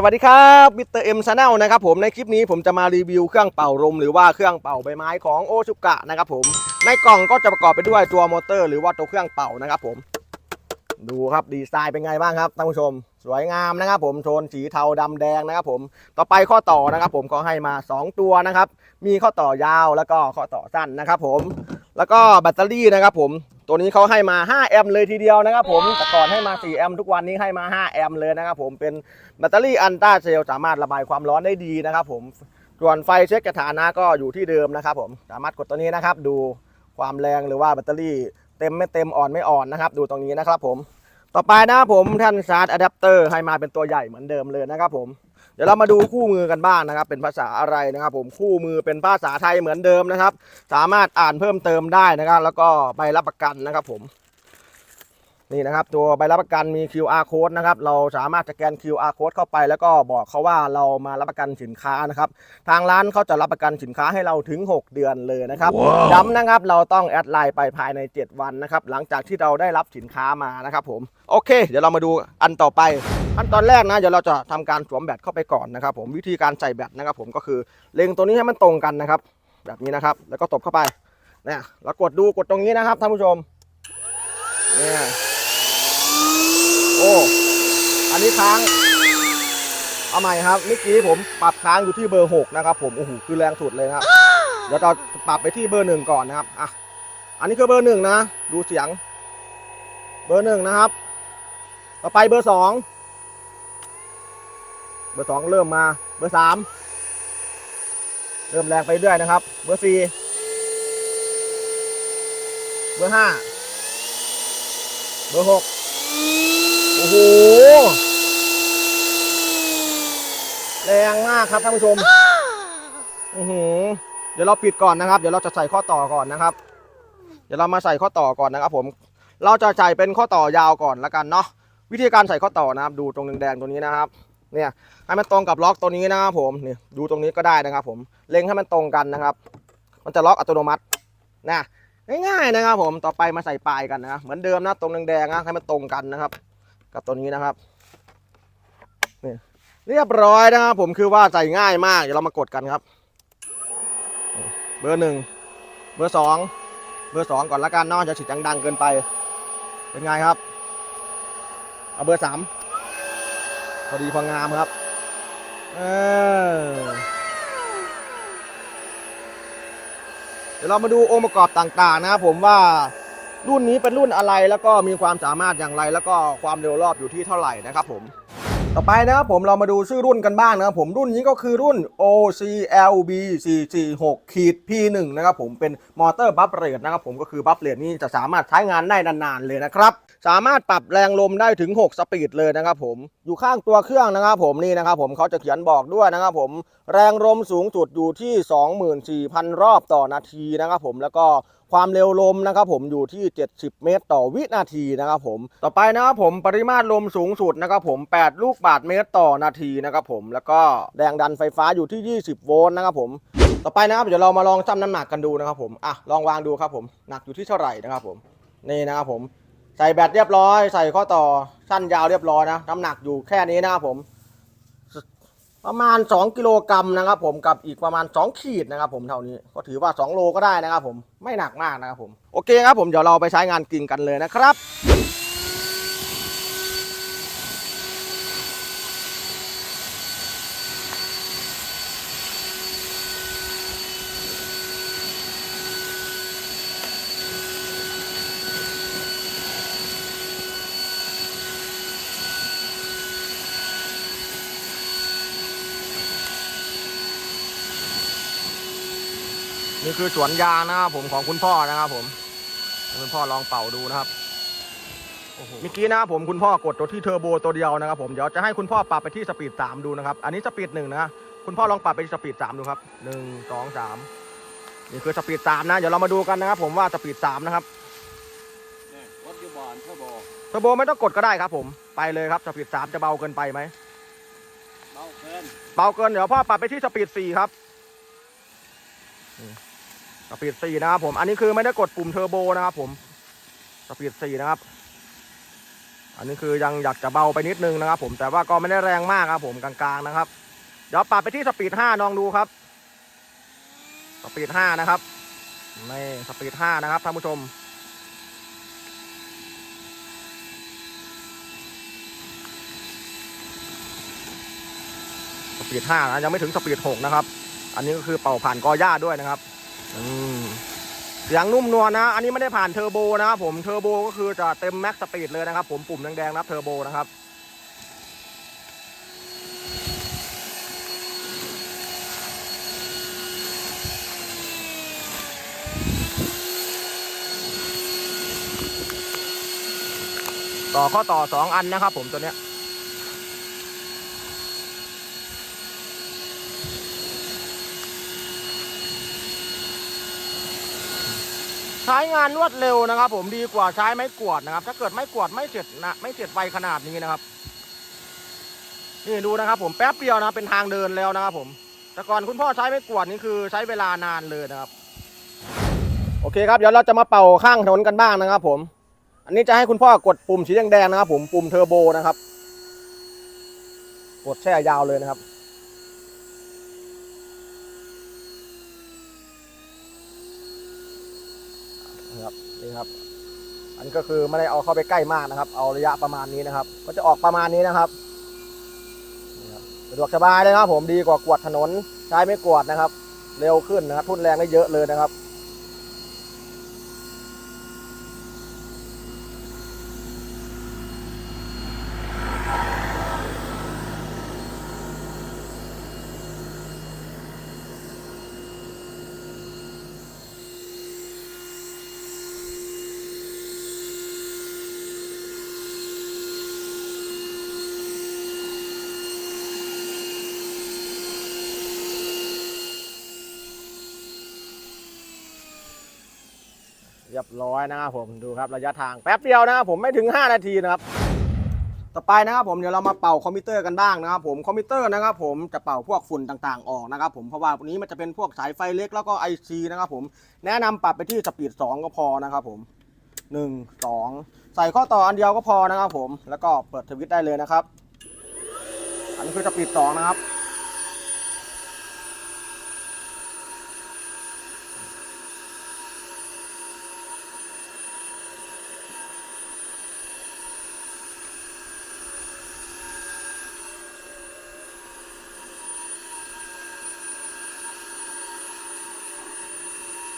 สวัสดีครับมิสเตอร์เอ็มชาแนลนะครับผมในคลิปนี้ผมจะมารีวิวเครื่องเป่าลมหรือว่าเครื่องเป่าใบไม้ของโอชุกะนะครับผมในกล่องก็จะประกอบไปด้วยตัวมอเตอร์หรือว่าตัวเครื่องเป่านะครับผม ดูครับดีไซน์เป็นไงบ้างครับท่านผู้ชม สวยงามนะครับผมโทนสีเทาดำแดงนะครับผมต่อไปข้อต่อนะครับผมก็ให้มา 2 ตัวนะครับมีข้อต่อยาวแล้วก็ข้อต่อสั้นนะครับผมแล้วก็แบตเตอรี่นะครับผม ตัวนี้เขาให้มา 5 แอมป์เลยทีเดียวนะครับผมแต่ก่อนให้มา 4 แอมป์ทุกวันนี้ให้มา 5 แอมป์เลยนะครับผมเป็นแบตเตอรี่อันต้าเซลสามารถระบายความร้อนได้ดีนะครับผมส่วนไฟเช็คสถานะก็อยู่ที่เดิมนะครับผมสามารถกดตัวนี้นะครับ ดูความแรงหรือว่าแบตเตอรี่เต็มไม่เต็มอ่อนไม่อ่อนนะครับ ดูตรงนี้นะครับผมต่อไปนะครับผมแท่นชาร์จอะแดปเตอร์ให้มาเป็นตัวใหญ่เหมือนเดิมเลยนะครับผมเดี๋ยวเรามาดูคู่มือกันบ้างนะครับ เป็นภาษาอะไรนะครับ ผมคู่มือเป็นภาษาไทยเหมือนเดิมนะครับ สามารถอ่านเพิ่มเติมได้นะครับ แล้วก็ใบรับประกันนะครับ ผม นี่นะครับ ตัวใบรับประกันมี QR code นะครับ เราสามารถสแกน QR code เข้าไป แล้วก็บอกเขาว่าเรามารับประกันสินค้านะครับ ทางร้านเขาจะรับประกันสินค้าให้เราถึง 6 เดือนเลยนะครับย้ำนะครับ เราต้องแอดไลน์ไปภายใน 7 วันนะครับ หลังจากที่เราได้รับสินค้ามานะครับ ผม โอเค เดี๋ยวเรามาดูอันต่อไป ขั้นตอนแรกนะเดี๋ยวเราจะทำการสวมแบตเข้าไปก่อนนะครับ ผมวิธีการใส่แบตนะครับ ผมก็คือเล็งตัวนี้ให้มันตรงกันนะครับ แบบนี้นะครับ แล้วก็ตบเข้าไปเนี่ยแล้วกดดูกดตรงนี้นะครับท่านผู้ชมเนี่ยโอ้อันนี้ค้างเอาใหม่ครับเมื่อกี้ผมปรับค้างอยู่ที่เบอร์6นะครับผมโอ้โหคือแรงสุดเลยนะครับเดี๋ยวเราปรับไปที่เบอร์หนึ่งก่อนนะครับอะอันนี้คือเบอร์หนึ่งนะ ดูเสียง เบอร์หนึ่งนะครับ ต่อไปเบอร์สอง บอร์สองเริ่มมา เบอร์สามเริ่มแรงไปเรื่อยนะครับ เบอร์สี่เบอร์ห้าเบอร์หกโอ้โห แรงมากครับท่านผู้ชมอือหือเดี๋ยวเราปิดก่อนนะครับ เดี๋ยวเราจะใส่ข้อต่อก่อนนะครับ เดี๋ยวเรามาใส่ข้อต่อก่อนนะครับ ผม เราจะใส่เป็นข้อต่อยาวก่อนละกันเนาะ วิธีการใส่ข้อต่อนะครับ ดูตรงแดงๆตัวนี้นะครับ เนี่ยให้มันตรงกับล็อกตัวนี้นะครับผมนี่ดูตรงนี้ก็ได้นะครับ ผมเล็งให้มันตรงกันนะครับ มันจะล็อกอัตโนมัตินะง่ายๆนะครับ ผมต่อไปมาใส่ปลายกันนะเหมือนเดิมนะตรงแดงๆนะให้มันตรงกันนะครับ กับตัวนี้นะครับนี่เรียบร้อยนะครับ ผมคือว่าใส่ง่ายมากเดี๋ยวเรามากดกันครับ เบอร์หนึ่งเบอร์สองเบอร์สองก่อนละกันนาะจะฉีดดังๆเกินไป เป็นไงครับ เอาเบอร์สาม พอดีพองามครับ เออเดี๋ยวเรามาดูองค์ประกอบต่างๆ นะครับผมว่ารุ่นนี้เป็นรุ่นอะไรแล้วก็มีความสามารถอย่างไร แล้วก็ความเร็วรอบอยู่ที่เท่าไหร่นะครับผม ต่อไปนะครับผมเรามาดูชื่อรุ่นกันบ้างนะครับผมรุ่นนี้ก็คือรุ่น OCLB 446ขีด P1 นะครับผมเป็นมอเตอร์บัฟเรทนะครับผมก็คือบัฟเรทนี่จะสามารถใช้งานได้นานๆเลยนะครับ สามารถปรับแรงลมได้ถึง 6 สปีดเลยนะครับผมอยู่ข้างตัวเครื่องนะครับผมนี่นะครับผมเขาจะเขียนบอกด้วยนะครับผมแรงลมสูงสุดอยู่ที่ 24,000 รอบต่อนาทีนะครับผมแล้วก็ความเร็วลมนะครับผมอยู่ที่ 70 เมตร ต่อวินาทีนะครับผม ต่อไปนะครับผมปริมาตรลมสูงสุดนะครับผม 8 ลูกบาศก์เมตรต่อนาทีนะครับผมแล้วก็แรงดันไฟฟ้าอยู่ที่ 20 โวลต์นะครับผม ต่อไปนะครับเดี๋ยวเรามาลองชั่งน้ำหนักกันดูนะครับผมอะลองวางดูครับผมหนักอยู่ที่เท่าไหร่นะครับผมนี่นะครับผม ใส่แบตเรียบร้อย ใส่ข้อต่อสั้นยาวเรียบร้อยนะน้ำหนักอยู่แค่นี้นะครับผม ประมาณ 2 กิโลกรัมนะครับผมกับอีกประมาณ 2 ขีดนะครับผมเท่านี้ก็ถือว่า 2 โลก็ได้นะครับผมไม่หนักมากนะครับผมโอเคครับผมเดี๋ยวเราไปใช้งานจริงกันเลยนะครับ นี่คือสวนยางนะครับผมของคุณพ่อนะครับผมให้คุณพ่อลองเป่าดูนะครับเมื่อกี้นะครับผมคุณพ่อกดตัวที่เทอร์โบตัวเดียวนะครับผมเดี๋ยวจะให้คุณพ่อปรับไปที่สปีดสามดูนะครับ อันนี้สปีดหนึ่งนะคุณพ่อลองปรับไปที่สปีดสามดูครับหนึ่งสองสามนี่คือสปีดสามนะ เดี๋ยวเรามาดูกันนะครับผมว่าสปีดสามนะครับเนี่ยรถยูบอลเทอร์โบเทอร์โบไม่ต้องกดก็ได้ครับผมไปเลยครับสปีดสามจะเบาเกินไปไหมเบาเกินเบาเกินเดี๋ยวพ่อปรับไปที่สปีดสี่ครับนี่ สปีดสี่นะครับผมอันนี้คือไม่ได้กดปุ่มเทอร์โบนะครับผมสปีดสี่นะครับอันนี้คือยังอยากจะเบาไปนิดนึงนะครับ ผมแต่ว่าก็ไม่ได้แรงมากครับ ผมกลางๆนะครับ เดี๋ยวปรับไปที่สปีด5ลองดูครับ สปีด5นะครับนี่สปีด5นะครับท่านผู้ชมสปีด5นะยังไม่ถึงสปีด6นะครับ อันนี้ก็คือเป่าผ่านกอหญ้าด้วยนะครับ เสียงนุ่มนวลนะ อันนี้ไม่ได้ผ่านเทอร์โบนะครับผมเทอร์โบก็คือจะเต็มแม็กสปีดเลยนะครับ ผมปุ่มแดงๆนับเทอร์โบนะครับต่อข้อต่อสองอันนะครับผมตัวเนี้ย ใช้งานรวดเร็วนะครับ ผมดีกว่าใช้ไม้กวาดนะครับ ถ้าเกิดไม้กวาดไม่เสร็จนะไม่เสร็จไวขนาดนี้นะครับนี่ดูนะครับ ผมแป๊บเดียวนะเป็นทางเดินแล้วนะครับ ผม แต่ก่อนคุณพ่อใช้ไม้กวาดนี่คือใช้เวลานานเลยนะครับ โอเคครับเดี๋ยวเราจะมาเป่าข้างถนนกันบ้างนะครับ ผม อันนี้จะให้คุณพ่อกดปุ่มสีแดงๆนะครับ ผมปุ่มเทอร์โบนะครับ กดแช่ยาวเลยนะครับ นี่ครับ อันนี้ก็คือไม่ได้เอาเข้าไปใกล้มากนะครับ เอาระยะประมาณนี้นะครับ ก็จะออกประมาณนี้นะครับสะดวกสบายเลยนะครับผมดีกว่ากวดถนนใช้ไม่กวดนะครับ เร็วขึ้นนะครับทุนแรงได้เยอะเลยนะครับ รียบร้อยนะครับผมดูครับระยะทางแป๊บเดียวนะครับผมไม่ถึง 5 นาทีนะครับต่อไปนะครับผมเดี๋ยวเรามาเป่าคอมพิวเตอร์กันบ้างนะครับผมคอมพิวเตอร์นะครับผมจะเป่าพวกฝุ่นต่างๆออกนะครับผมเพราะว่าวันนี้มันจะเป็นพวกสายไฟเล็กแล้วก็ไอซีนะครับผมแนะนำปรับไปที่สปีด2 ก็พอนะครับผม 1 2 ใส่ข้อต่ออันเดียวก็พอนะครับผมแล้วก็เปิดทวิตได้เลยนะครับ อันนี้คือสปีด2นะครับ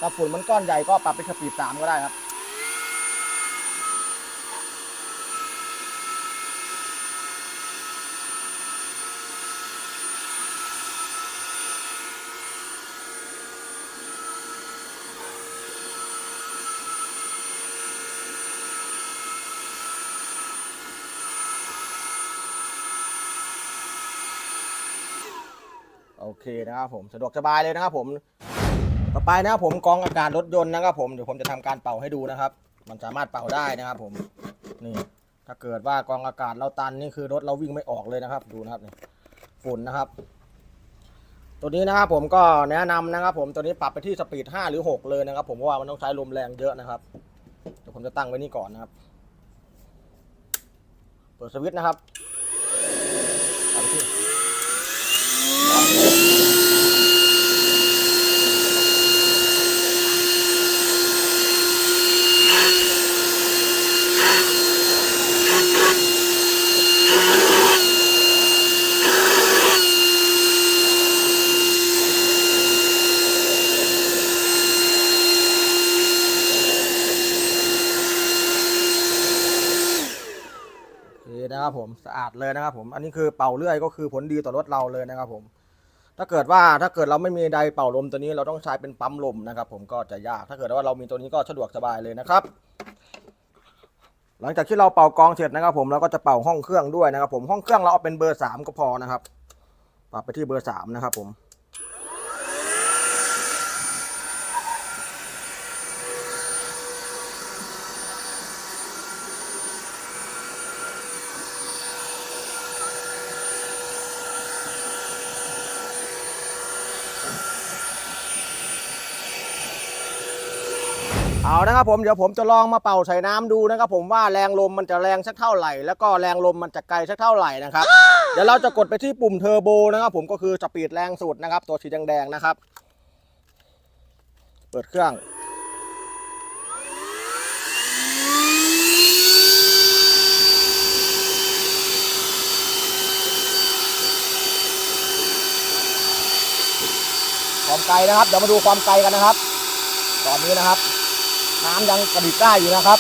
ถ้าฝุ่นมันก้อนใหญ่ก็ปรับเป็นสปีดสามก็ได้ครับโอเคนะครับผมสะดวกสบายเลยนะครับผม ต่อไปนะครับผมกองอากาศรถยนต์นะครับผมเดี๋ยวผมจะทำการเป่าให้ดูนะครับ มันสามารถเป่าได้นะครับผมนี่ถ้าเกิดว่ากองอากาศเราตันนี่คือรถเราวิ่งไม่ออกเลยนะครับ ดูนะครับนี่ฝุ่นนะครับ ตัวนี้นะครับผมก็แนะนำนะครับ ผมตัวนี้ปรับไปที่สปีด 5 หรือ 6 เลยนะครับ ผมเพราะว่ามันต้องใช้ลมแรงเยอะนะครับเดี๋ยวผมจะตั้งไว้นี่ก่อนนะครับเปิดสวิตช์นะครับปรับไปที่ โอเค นะครับผมสะอาดเลยนะครับผมอันนี้คือเป่าเลื่อยก็คือผลดีต่อรถเราเลยนะครับผมถ้าเกิดว่าถ้าเกิดเราไม่มีไดเป่าลมตัวนี้เราต้องใช้เป็นปั๊มลมนะครับ ผมก็จะยาก ถ้าเกิดว่าเรามีตัวนี้ก็สะดวกสบายเลยนะครับ หลังจากที่เราเป่ากองเสร็จนะครับ ผมเราก็จะเป่าห้องเครื่องด้วยนะครับ ผมห้องเครื่องเราเอาเป็นเบอร์สามก็พอนะครับปรับไปที่เบอร์สามนะครับผม เอานะครับผมเดี๋ยวผมจะลองมาเป่าใส่น้ำดูนะครับผมว่าแรงลมมันจะแรงสักเท่าไหร่ แล้วก็แรงลมมันจะไกลสักเท่าไหร่นะครับเดี๋ยวเราจะกดไปที่ปุ่มเทอร์โบนะครับผมก็คือสปีดแรงสุดนะครับตัวสีแดงๆนะครับ เปิดเครื่องความไกลนะครับ เดี๋ยวมาดูความไกลกันนะครับ ตอนนี้นะครับ น้ำยังกระดิกได้อยู่นะครับ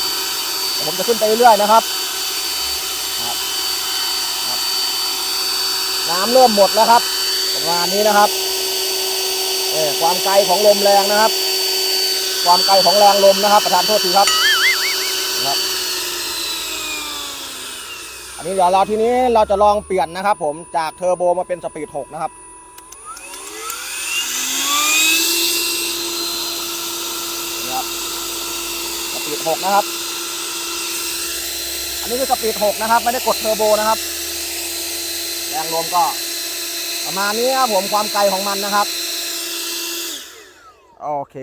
ผมจะขึ้นไปเรื่อยๆนะครับ น้ำเริ่มหมดแล้วครับประมาณนี้นะครับเออความไกลของลมแรงนะครับ ความไกลของแรงลมนะครับ ประธานโทษทีครับครับ อันนี้เดี๋ยวเราทีนี้เราจะลองเปลี่ยนนะครับ ผมจากเทอร์โบมาเป็นสปีด 6 นะครับสปีด หกนะครับ อันนี้คือสปีดหกนะครับ ไม่ได้กดเทอร์โบนะครับ แรงลมก็ ประมาณนี้ครับผมความไกลของมันนะครับ โอเค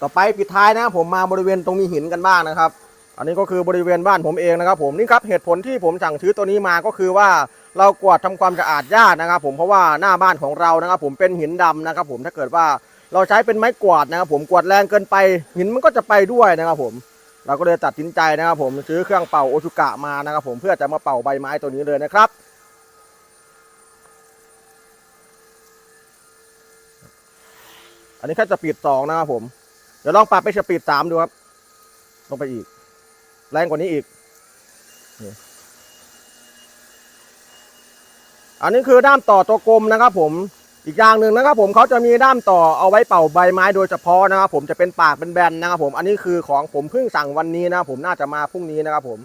ต่อไปปิดท้ายนะครับผมมาบริเวณตรงมีหินกันบ้างนะครับ อันนี้ก็คือบริเวณบ้านผมเองนะครับ ผมนี่ครับเหตุผลที่ผมสั่งซื้อตัวนี้มาก็คือว่าเรากวาดทำความสะอาดยานะครับ ผมเพราะว่าหน้าบ้านของเรานะครับ ผมเป็นหินดำนะครับ ผมถ้าเกิดว่า เราใช้เป็นไม้กวาดนะครับผมกวาดแรงเกินไปหินมันก็จะไปด้วยนะครับผม เราก็เลยตัดสินใจนะครับผมซื้อเครื่องเป่าโอชุกะมานะครับผมเพื่อจะมาเป่าใบไม้ตัวนี้เลยนะครับอันนี้แค่สปีดสองนะครับผม เดี๋ยวลองปรับไปสปีดสามดูครับ ลงไปอีก แรงกว่านี้อีก อันนี้คือด้ามต่อตัวกลมนะครับผม อีกอย่างหนึ่งนะครับผมเขาจะมีด้ามต่อเอาไว้เป่าใบไม้โดยเฉพาะนะครับผมจะเป็นปากเป็นแบนนะครับผมอันนี้คือของผมเพิ่งสั่งวันนี้นะครับผมน่าจะมาพรุ่งนี้นะครับผม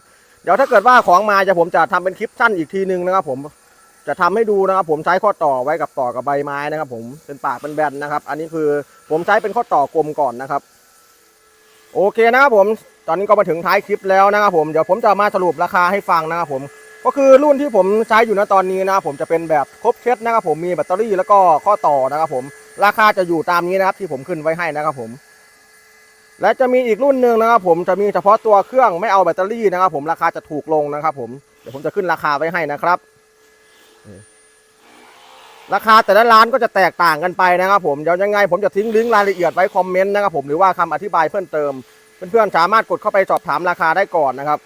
เดี๋ยวถ้าเกิดว่าของมาจะผมจะทำเป็นคลิปสั้นอีกทีนึงนะครับผมจะทำให้ดูนะครับผมใช้ข้อต่อไว้กับต่อกับใบไม้นะครับ ผมเป็นปากเป็นแบนนะครับ อันนี้คือผมใช้เป็นข้อต่อกลมก่อนนะครับ โอเคนะครับผมตอนนี้ก็มาถึงท้ายคลิปแล้วนะครับผมเดี๋ยวผมจะมาสรุปราคาให้ฟังนะครับผม ก็คือรุ่นที่ผมใช้อยู่ณตอนนี้นะครับผมจะเป็นแบบครบเซตนะครับผมมีแบตเตอรี่แล้วก็ข้อต่อนะครับผมราคาจะอยู่ตามนี้นะครับที่ผมขึ้นไว้ให้นะครับผม และจะมีอีกรุ่นหนึ่งนะครับผมจะมีเฉพาะตัวเครื่องไม่เอาแบตเตอรี่นะครับผมราคาจะถูกลงนะครับผมเดี๋ยวผมจะขึ้นราคาไว้ให้นะครับราคาแต่ละร้านก็จะแตกต่างกันไปนะครับผมเดี๋ยวยังไงผมจะทิ้งลิงก์รายละเอียดไว้คอมเมนต์นะครับผมหรือว่าคำอธิบายเพิ่มเติม เพื่อนๆสามารถกดเข้าไปสอบถามราคาได้ก่อนนะครับ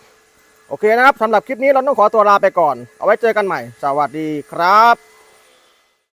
โอเคนะครับสำหรับคลิปนี้เราต้องขอตัวลาไปก่อน เอาไว้เจอกันใหม่ สวัสดีครับ